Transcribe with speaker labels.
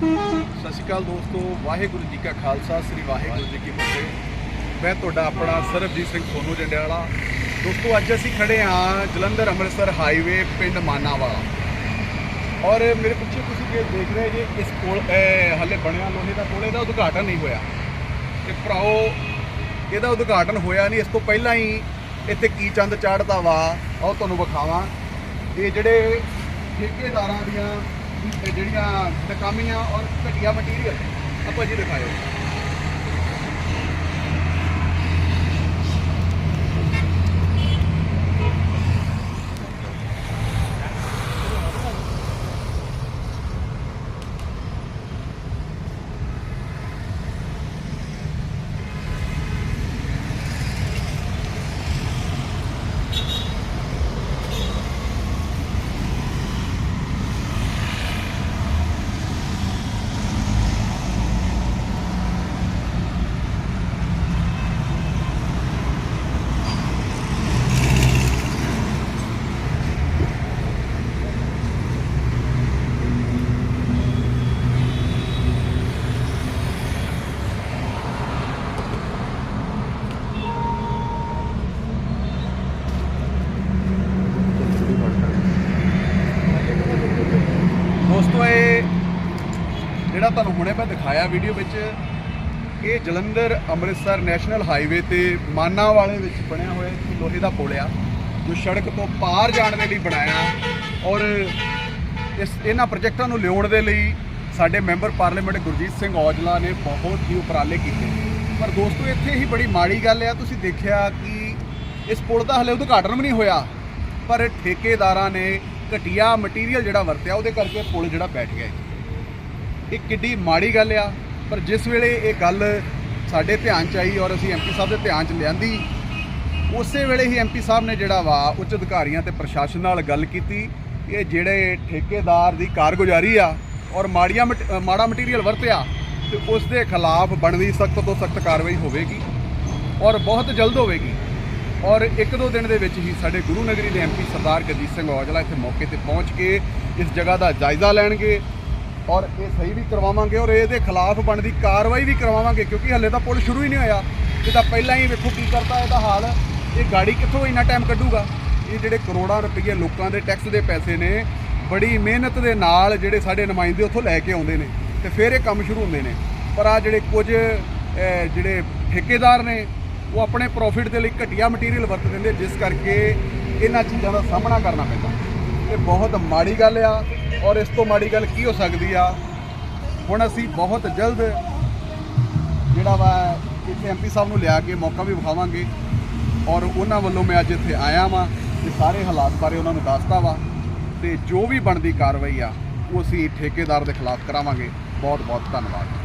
Speaker 1: ਸਤਿ ਸ਼੍ਰੀ ਅਕਾਲ ਦੋਸਤੋ, ਵਾਹਿਗੁਰੂ ਜੀ ਕਾ ਖਾਲਸਾ, ਸ੍ਰੀ ਵਾਹਿਗੁਰੂ ਜੀ ਕੀ ਫਤਿਹ। ਮੈਂ ਤੁਹਾਡਾ ਆਪਣਾ ਸਰਬਜੀਤ ਸਿੰਘ ਸੋਨੂ ਜੰਡਿਆਲਾ। ਦੋਸਤੋ, ਅੱਜ ਅਸੀਂ ਖੜੇ ਹਾਂ ਜਲੰਧਰ ਅੰਮ੍ਰਿਤਸਰ ਹਾਈਵੇ ਪਿੰਡ ਮਾਨਾਵਾਲਾ ਔਰ ਮੇਰੇ ਪਿੱਛੇ ਤੁਸੀਂ ਜੇ ਦੇਖ ਰਹੇ ਜੇ, ਇਸ ਕੋਲ, ਇਹ ਹਲੇ ਬਣਿਆ ਲੋਹੇ ਦਾ ਕੋਲੇ ਦਾ ਉਦਘਾਟਨ ਨਹੀਂ ਹੋਇਆ। ਤੇ ਭਰਾਓ ਇਹਦਾ ਉਦਘਾਟਨ ਹੋਇਆ ਨਹੀਂ, ਇਸ ਤੋਂ ਪਹਿਲਾਂ ਹੀ ਇੱਥੇ ਕੀ ਚੰਦ ਚਾੜਦਾ ਵਾ ਉਹ ਤੁਹਾਨੂੰ ਵਿਖਾਵਾਂ। ਇਹ ਜਿਹੜੇ ਠੇਕੇਦਾਰਾਂ ਦੀਆਂ ਜਿਹੜੀਆਂ ਨਕਾਮੀਆਂ ਔਰ ਘਟੀਆ ਮਟੀਰੀਅਲ ਆਪਾਂ ਜੀ ਦਿਖਾਇਓ ਦੋਸਤੋ ਇਹ ਜਿਹੜਾ ਤੁਹਾਨੂੰ ਹੁਣੇ ਮੈਂ ਦਿਖਾਇਆ ਵੀਡੀਓ ਵਿੱਚ, ਇਹ ਜਲੰਧਰ ਅੰਮ੍ਰਿਤਸਰ ਨੈਸ਼ਨਲ ਹਾਈਵੇ ਤੇ ਮਾਨਾ ਵਾਲੇ ਵਿੱਚ ਬਣਿਆ ਹੋਇਆ ਇੱਕ ਲੋਹੇ ਦਾ ਪੁਲ ਆ, ਜੋ ਸੜਕ ਤੋਂ ਪਾਰ ਜਾਣ ਦੇ ਲਈ ਬਣਾਇਆ ਔਰ ਇਸ, ਇਹਨਾਂ ਪ੍ਰੋਜੈਕਟਾਂ ਨੂੰ ਲਿਆਉਣ ਦੇ ਲਈ ਸਾਡੇ ਮੈਂਬਰ ਪਾਰਲੀਮੈਂਟ ਗੁਰਜੀਤ ਸਿੰਘ ਔਜਲਾ ਨੇ ਬਹੁਤ ਹੀ ਉਪਰਾਲੇ ਕੀਤੇ ਪਰ ਦੋਸਤੋ, ਇੱਥੇ ਹੀ ਬੜੀ ਮਾੜੀ ਗੱਲ ਆ, ਤੁਸੀਂ ਦੇਖਿਆ ਕਿ ਇਸ ਪੁਲ ਦਾ ਹਲੇ ਉਦਘਾਟਨ ਵੀ ਨਹੀਂ ਹੋਇਆ, ਪਰ ਠੇਕੇਦਾਰਾਂ ਨੇ ਘਟੀਆ ਮਟੀਰੀਅਲ ਜਿਹੜਾ ਵਰਤਿਆ, ਉਹਦੇ ਕਰਕੇ ਪੁਲ ਜਿਹੜਾ ਬੈਠ ਗਿਆ ਜੀ। ਇਹ ਕਿੱਡੀ ਮਾੜੀ ਗੱਲ ਆ। ਪਰ ਜਿਸ ਵੇਲੇ ਇਹ ਗੱਲ ਸਾਡੇ ਧਿਆਨ ਚ ਆਈ ਔਰ ਅਸੀਂ ਐਮਪੀ ਸਾਹਿਬ ਦੇ ਧਿਆਨ ਚ ਲਿਆਂਦੀ, ਉਸੇ ਵੇਲੇ ਹੀ ਐਮਪੀ ਸਾਹਿਬ ਨੇ ਜਿਹੜਾ ਵਾ ਉੱਚ ਅਧਿਕਾਰੀਆਂ ਤੇ ਪ੍ਰਸ਼ਾਸਨ ਨਾਲ ਗੱਲ ਕੀਤੀ, ਇਹ ਜਿਹੜੇ ਠੇਕੇਦਾਰ ਦੀ ਕਾਰਗੁਜ਼ਾਰੀ ਆ ਔਰ ਮਾੜੀਆਂ ਮਟ- ਮਾੜਾ ਮਟੀਰੀਅਲ ਵਰਤਿਆ, ਤੇ ਉਸ ਦੇ ਖਿਲਾਫ ਬਣਦੀ ਸਖਤ ਤੋਂ ਸਖਤ ਕਾਰਵਾਈ ਹੋਵੇਗੀ ਔਰ ਬਹੁਤ ਜਲਦ ਹੋਵੇਗੀ। ਔਰ ਇੱਕ ਦੋ ਦਿਨ ਦੇ ਵਿੱਚ ਹੀ ਸਾਡੇ ਗੁਰੂ ਨਗਰੀ ਦੇ ਐਮਪੀ ਸਰਦਾਰ ਗਰਜੀਤ ਸਿੰਘ ਔਜਲਾ ਇੱਥੇ ਮੌਕੇ ਤੇ ਪਹੁੰਚ ਕੇ ਇਸ ਜਗ੍ਹਾ ਦਾ ਜਾਇਜ਼ਾ ਲੈਣਗੇ ਔਰ ਇਹ ਸਹੀ ਵੀ ਕਰਵਾਵਾਂਗੇ ਔਰ ਇਹਦੇ ਖਿਲਾਫ ਬਣਦੀ ਕਾਰਵਾਈ ਵੀ ਕਰਵਾਵਾਂਗੇ, ਕਿਉਂਕਿ ਹੱਲੇ ਤਾਂ ਪੁਲ ਸ਼ੁਰੂ ਹੀ ਨਹੀਂ ਹੋਇਆ। ਇਹ ਤਾਂ ਪਹਿਲਾਂ ਹੀ ਵੇਖੋ ਕੀ ਕਰਦਾ ਇਹਦਾ ਹਾਲ। ਇਹ ਗਾੜੀ ਕਿੱਥੋਂ ਇੰਨਾ ਟਾਈਮ ਕੱਢੂਗਾ? ਇਹ ਜਿਹੜੇ ਕਰੋੜਾਂ ਰੁਪਏ ਲੋਕਾਂ ਦੇ ਟੈਕਸ ਦੇ ਪੈਸੇ ਨੇ, ਬੜੀ ਮਿਹਨਤ ਦੇ ਨਾਲ ਜਿਹੜੇ ਸਾਡੇ ਨੁਮਾਇੰਦੇ ਉੱਥੋਂ ਲੈ ਕੇ ਆਉਂਦੇ ਨੇ ਤੇ ਫਿਰ ਇਹ ਕੰਮ ਸ਼ੁਰੂ ਹੁੰਦੇ ਨੇ। ਪਰ ਆ ਜਿਹੜੇ ਕੁਝ ਜਿਹੜੇ ਠੇਕੇਦਾਰ ਨੇ, ਉਹ ਆਪਣੇ ਪ੍ਰੋਫਿਟ ਦੇ ਲਈ ਘਟੀਆ ਮਟੀਰੀਅਲ ਵਰਤ ਦਿੰਦੇ ਜਿਸ ਕਰਕੇ ਇਹਨਾਂ ਚੀਜ਼ਾਂ ਦਾ ਸਾਹਮਣਾ ਕਰਨਾ ਪੈਂਦਾ। ਇਹ ਬਹੁਤ ਮਾੜੀ ਗੱਲ ਆ। ਔਰ ਇਸ ਤੋਂ ਮਾੜੀ ਗੱਲ ਕੀ ਹੋ ਸਕਦੀ ਆ? ਹੁਣ ਅਸੀਂ ਬਹੁਤ ਜਲਦ ਜਿਹੜਾ ਵਾ ਇੱਥੇ ਐਮਪੀ ਸਾਹਿਬ ਨੂੰ ਲਿਆ ਕੇ ਮੌਕਾ ਵੀ ਵਿਖਾਵਾਂਗੇ। ਔਰ ਉਹਨਾਂ ਵੱਲੋਂ ਮੈਂ ਅੱਜ ਇੱਥੇ ਆਇਆ ਵਾਂ ਤੇ ਸਾਰੇ ਹਾਲਾਤ ਬਾਰੇ ਉਹਨਾਂ ਨੂੰ ਦੱਸਦਾ ਵਾ ਤੇ ਜੋ ਵੀ ਬਣਦੀ ਕਾਰਵਾਈ ਆ, ਉਹ ਅਸੀਂ ਠੇਕੇਦਾਰ ਦੇ ਖਿਲਾਫ ਕਰਾਵਾਂਗੇ। ਬਹੁਤ ਬਹੁਤ ਧੰਨਵਾਦ।